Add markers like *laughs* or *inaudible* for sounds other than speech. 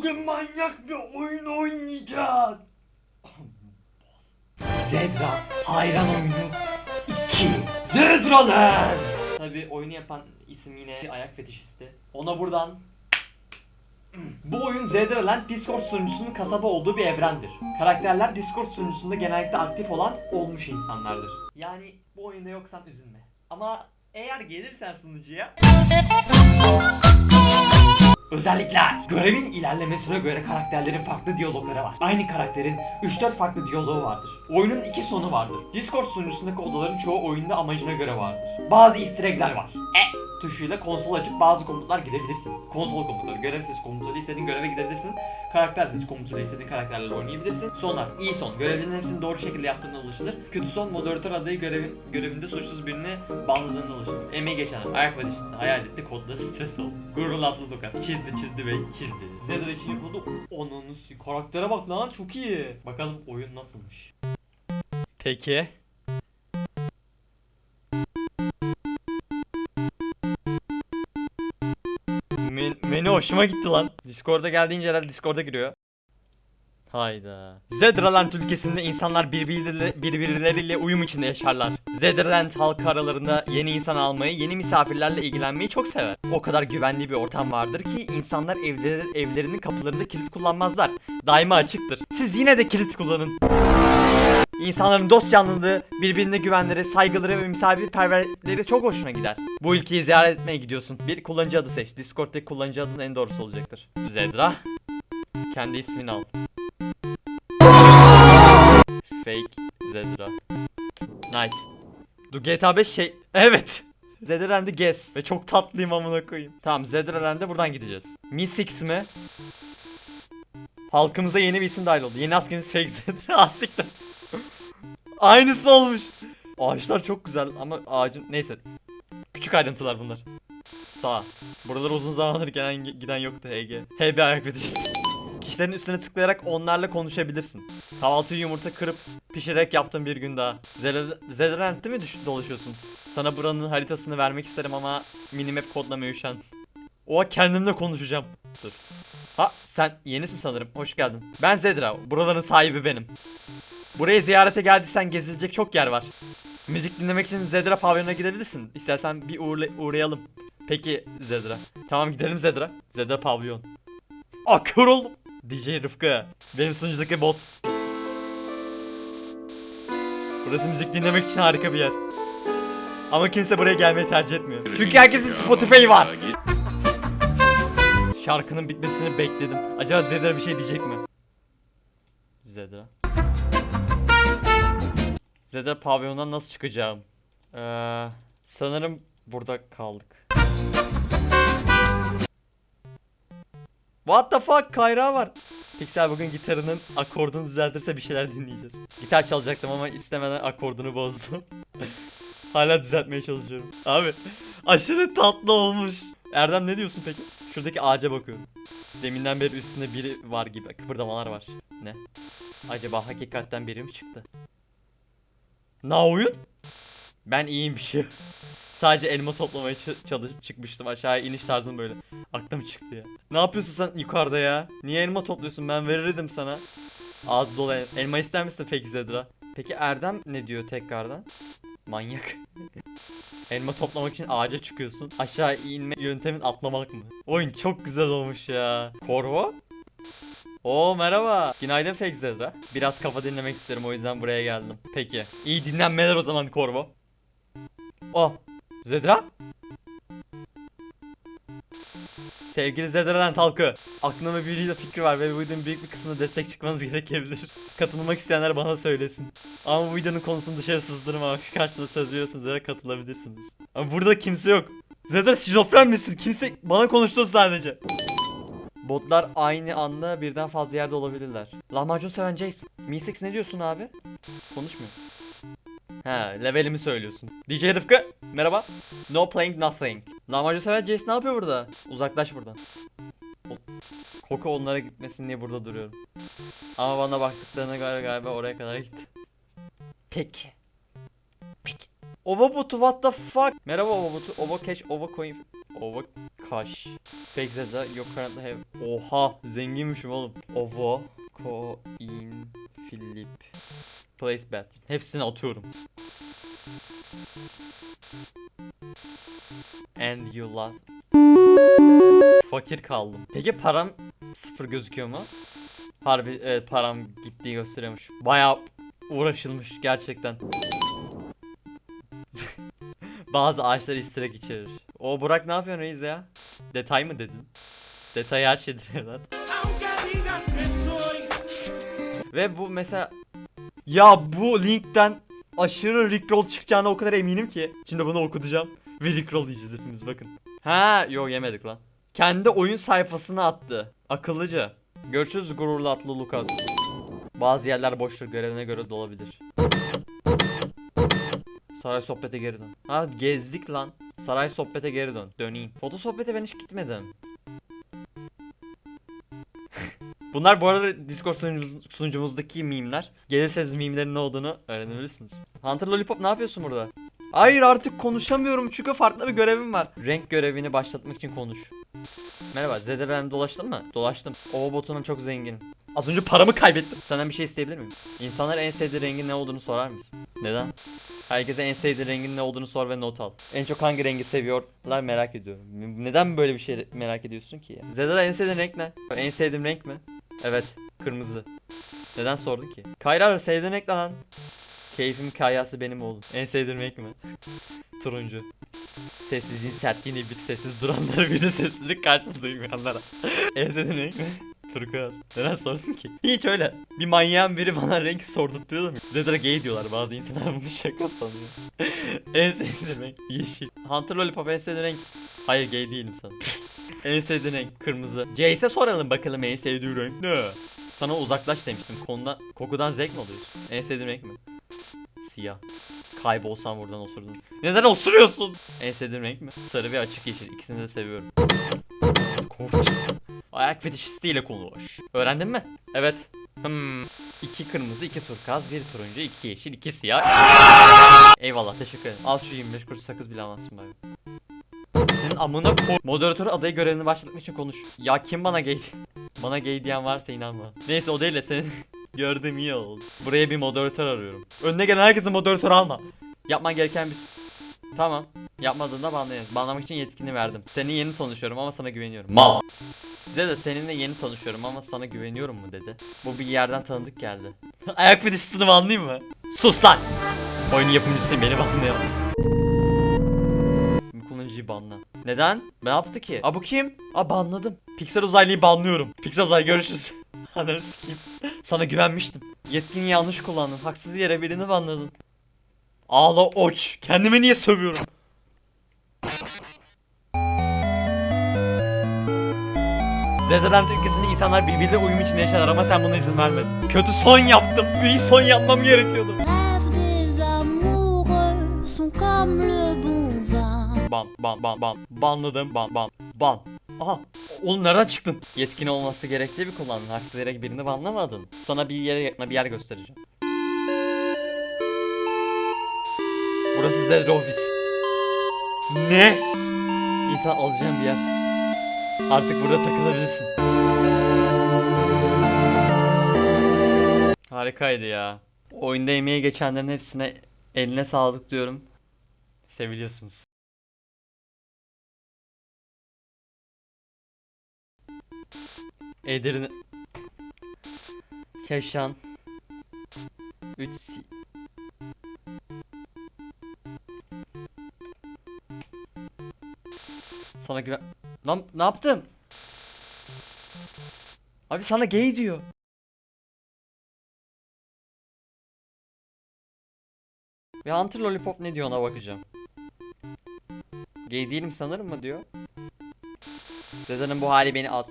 Bugün manyak bir oyun oynayacağız. Zebra hayran oyunu 2. Zedraland. Tabi oyunu yapan isim yine ayak fetişisti. Ona buradan bu oyun Zedraland Discord sunucusunun kasaba olduğu bir evrendir. Karakterler Discord sunucusunda genellikle aktif olan olmuş insanlardır. Yani bu oyunda yoksan üzülme. Ama eğer gelirsen sunucuya Özellikler. Görevin ilerlemesine göre karakterlerin farklı diyalogları var. Aynı karakterin 3-4 farklı diyaloğu vardır. Oyunun iki sonu vardır. Discord sunucusundaki odaların çoğu oyunda amacına göre vardır. Bazı easter egg'ler var. E tuşuyla konsol açıp bazı komutlar girebilirsin. Konsol komutları, görev sesi komutları istediğin göreve gidebilirsin. Karakter sesi komutları istediğin karakterlerle oynayabilirsin. Sonlar iyi son. Görevlerin hepsini doğru şekilde yaptığına ulaşılır. Kötü son moderatör adayı görevin, görevinde suçsuz birini banladığına ulaşılır. Emeği geçen ayak ve dişisi hayal etti kodları stres oldu. Gururlu atlı Lukas çizdi çizdi ve çizdi. Zedra için yapıldı. Onun karaktere bak lan çok iyi. Bakalım oyun nasılmış. Peki. Men menü hoşuma gitti lan. Discord'a geldiğince herhalde Discord'a giriyor. Hayda. Zedraland ülkesinde insanlar birbirleriyle, birbirleriyle uyum içinde yaşarlar. Zedraland halkı aralarında yeni insan almayı, yeni misafirlerle ilgilenmeyi çok sever. O kadar güvenli bir ortam vardır ki insanlar evleri, evlerinin kapılarında kilit kullanmazlar. Daima açıktır. Siz yine de kilit kullanın. İnsanların dost canlılığı, birbirine güvenleri, saygıları ve misafirperverlikleri çok hoşuna gider. Bu ülkeyi ziyaret etmeye gidiyorsun. Bir kullanıcı adı seç. Discord'daki kullanıcı adının en doğrusu olacaktır. Zedra. Kendi ismini al. Fake Zedra. Nice. Du GTA 5 şey... *laughs* Evet. Zedraland'i gez. Ve çok tatlıyım amına koyayım. Tamam Zedraland'e buradan gideceğiz. Mi 6 mi? Halkımıza yeni bir isim dahil oldu. Yeni askerimiz Fake Zedra. *laughs* Asiktir. Aynısı olmuş. Ağaçlar çok güzel ama ağacın... Neyse. Küçük ayrıntılar bunlar. Sağ. Buralara uzun zamandır gelen giden yoktu HG. HB ayak fetişisti. Kişilerin üstüne tıklayarak onlarla konuşabilirsin. Kahvaltıyı yumurta kırıp pişirerek yaptığın bir gün daha. Zel- Zedrand'de mi düş- dolaşıyorsun? Sana buranın haritasını vermek isterim ama minimap kodlamaya üşen. Oha kendimle konuşacağım. Dur. Ha sen yenisin sanırım. Hoş geldin. Ben Zedra. Buraların sahibi benim. Buraya ziyarete geldiysen gezilecek çok yer var. Müzik dinlemek için Zedra pavyonuna gidebilirsin. İstersen bir uğurla- uğrayalım. Peki Zedra. Tamam gidelim Zedra. Zedra pavyon. Aa kör. DJ Rıfkı. Benim sunucudaki bot. Burası müzik dinlemek için harika bir yer. Ama kimse buraya gelmeyi tercih etmiyor. Çünkü herkesin Spotify var. Şarkının bitmesini bekledim. Acaba Zedra bir şey diyecek mi? Zedra. Zedra pavyondan nasıl çıkacağım? Ee, sanırım burada kaldık. What the fuck kayrağı var. Pixel bugün gitarının akordunu düzeltirse bir şeyler dinleyeceğiz. Gitar çalacaktım ama istemeden akordunu bozdum. *laughs* Hala düzeltmeye çalışıyorum. Abi aşırı tatlı olmuş. Erdem ne diyorsun peki? Şuradaki ağaca bakıyorum. Deminden beri üstünde biri var gibi. Kıpırdamalar var. Ne? Acaba hakikaten biri mi çıktı? Ne oyun? Ben iyiyim bir şey. Sadece elma toplamaya çalış çıkmıştım aşağıya iniş tarzım böyle. Aklım çıktı ya. Ne yapıyorsun sen yukarıda ya? Niye elma topluyorsun? Ben verirdim sana. Ağzı dolu el- elma ister misin peki Zedra? Peki Erdem ne diyor tekrardan? Manyak. *laughs* elma toplamak için ağaca çıkıyorsun. Aşağı inme yöntemin atlamak mı? Oyun çok güzel olmuş ya. Korvo? Oo merhaba. Günaydın Fake Zedra. Biraz kafa dinlemek isterim o yüzden buraya geldim. Peki. İyi dinlenmeler o zaman Korvo. Oh. Zedra? Sevgili Zedraland halkı, aklımda bir video fikri var ve bu videonun büyük bir kısmına destek çıkmanız *laughs* gerekebilir. Katılmak isteyenler bana söylesin. Ama bu videonun konusunu dışarı sızdırma, şu karşında söz veriyorsanız yere katılabilirsiniz. Ama burada kimse yok. Zedra şizofren misin? Kimse bana konuştu sadece. Botlar aynı anda birden fazla yerde olabilirler. Lahmacun seven Jason. Mi6 ne diyorsun abi? Konuşmuyor. He, levelimi söylüyorsun. DJ Rıfkı, merhaba. No playing nothing. Lahmacun seven Jason ne yapıyor burada? Uzaklaş buradan. Koku onlara gitmesin diye burada duruyorum. Ama bana baktıklarına göre galiba oraya kadar gitti. Peki. Peki. Ova botu what the fuck? Merhaba Ova botu. Ova cash, Fake Zeda yok currently have. Oha zenginmişim oğlum. Ovo, coin, flip, place bet. Hepsini atıyorum. And you lost. Fakir kaldım. Peki param sıfır gözüküyor mu? Harbi evet param gittiği gösteriyormuş. Bayağı uğraşılmış gerçekten. *laughs* Bazı ağaçlar istirek içerir. O Burak ne yapıyorsun reis ya? Detay mı dedin? Detay her şeydir evlat. Ve bu mesela ya bu linkten aşırı rickroll çıkacağına o kadar eminim ki. Şimdi bunu okutacağım ve rickroll yiyeceğiz hepimiz bakın. Ha yok yemedik lan. Kendi oyun sayfasına attı. Akıllıca. Görüşürüz gururlu atlı Lucas. Bazı yerler boştur görevine göre dolabilir. Saray sohbete geri dön. Ha gezdik lan. Saray sohbete geri dön. Döneyim. Foto sohbete ben hiç gitmedim. *laughs* Bunlar bu arada Discord sunucumuz, sunucumuzdaki mimler. Gelirseniz mimlerin ne olduğunu öğrenebilirsiniz. Hunter Lollipop ne yapıyorsun burada? Hayır artık konuşamıyorum çünkü farklı bir görevim var. Renk görevini başlatmak için konuş. Merhaba Zedelen'de dolaştın mı? Dolaştım. O botunum çok zengin. Az önce paramı kaybettim. Senden bir şey isteyebilir miyim? İnsanlar en sevdiği rengin ne olduğunu sorar mısın? Neden? Herkese en sevdiği rengin ne olduğunu sor ve not al. En çok hangi rengi seviyorlar merak ediyorum. Neden böyle bir şey merak ediyorsun ki ya? Zedra en sevdiğin renk ne? En sevdiğim renk mi? Evet, kırmızı. Neden sordun ki? Kayrar sevdiğin renk lan? Keyfim kayası benim oğlum. En sevdiğim renk mi? Turuncu. Sessizliğin sertliğini bir sessiz duranlara bir de sessizlik karşısında duymayanlara. *laughs* en sevdiğin renk mi? Turkuaz. Neden sordun ki? Hiç öyle. Bir manyağın biri bana renk sordurtuyor da mı? Zedra gay diyorlar bazı insanlar bunu şaka sanıyor. *laughs* en sevdiğin renk yeşil. Hunter Lollipop en sevdiğin renk. Hayır gay değilim sana. *laughs* en sevdiğin renk kırmızı. Jace'e soralım bakalım en sevdiği renk ne? Sana uzaklaş demiştim. Konudan, kokudan zevk mi alıyorsun? En sevdiğin renk mi? Siyah. Kaybolsan buradan osurdun. Neden osuruyorsun? En sevdiğin renk mi? Sarı ve açık yeşil. İkisini de seviyorum. Korktum. Ayak fetişistiyle konuş. Öğrendin mi? Evet. Hmm. İki kırmızı, iki turkuaz, bir turuncu, iki yeşil, iki siyah. Eyvallah teşekkür ederim. Al şu 25 kuruş sakız bile almazsın bari. Senin amına ko... Moderatör adayı görevini başlatmak için konuş. Ya kim bana gay... Bana gay diyen varsa inanma. Neyse o değil de senin *laughs* gördüğüm iyi oldu. Buraya bir moderatör arıyorum. Önüne gelen herkese moderatör alma. Yapman gereken bir... Tamam. Yapmadığında banlayın. Banlamak için yetkini verdim. Seni yeni tanışıyorum ama sana güveniyorum. Mal. Size de seninle yeni tanışıyorum ama sana güveniyorum mu dedi. Bu bir yerden tanıdık geldi. *laughs* Ayak fetişisini banlayayım mı? Sus lan! Oyunun yapımcısıyım beni banlayalım. Bu kullanıcıyı banla. Neden? Ne yaptı ki? Aa bu kim? Aa banladım. Pixel uzaylıyı banlıyorum. Pixel uzay görüşürüz. *laughs* Ananı sikeyim. Sana güvenmiştim. Yetkini yanlış kullandın. Haksız yere birini banladın. Ağla oç. Kendime niye sövüyorum? Zedeland ülkesinde insanlar birbiriyle uyum içinde yaşarlar ama sen buna izin vermedin. Kötü son yaptım. İyi son yapmam gerekiyordu. Ban, ban, ban, ban. Banladım, ban, ban, ban. Aha, oğlum nereden çıktın? Yetkin olması gerektiği bir kullandın. Haksız yere birini banlamadın. Sana bir yere bir yer göstereceğim. Burası Zedra ofis. Ne? İnsan alacağım bir yer. Artık burada takılabilirsin. Harikaydı ya. Oyunda emeği geçenlerin hepsine eline sağlık diyorum. Seviliyorsunuz. Edirne Keşan 3 si- Sana güven Lan ne yaptım? Abi sana gay diyor. Bir Hunter Lollipop ne diyor ona bakacağım. Gay değilim sanırım mı diyor. Sezen'in bu hali beni az.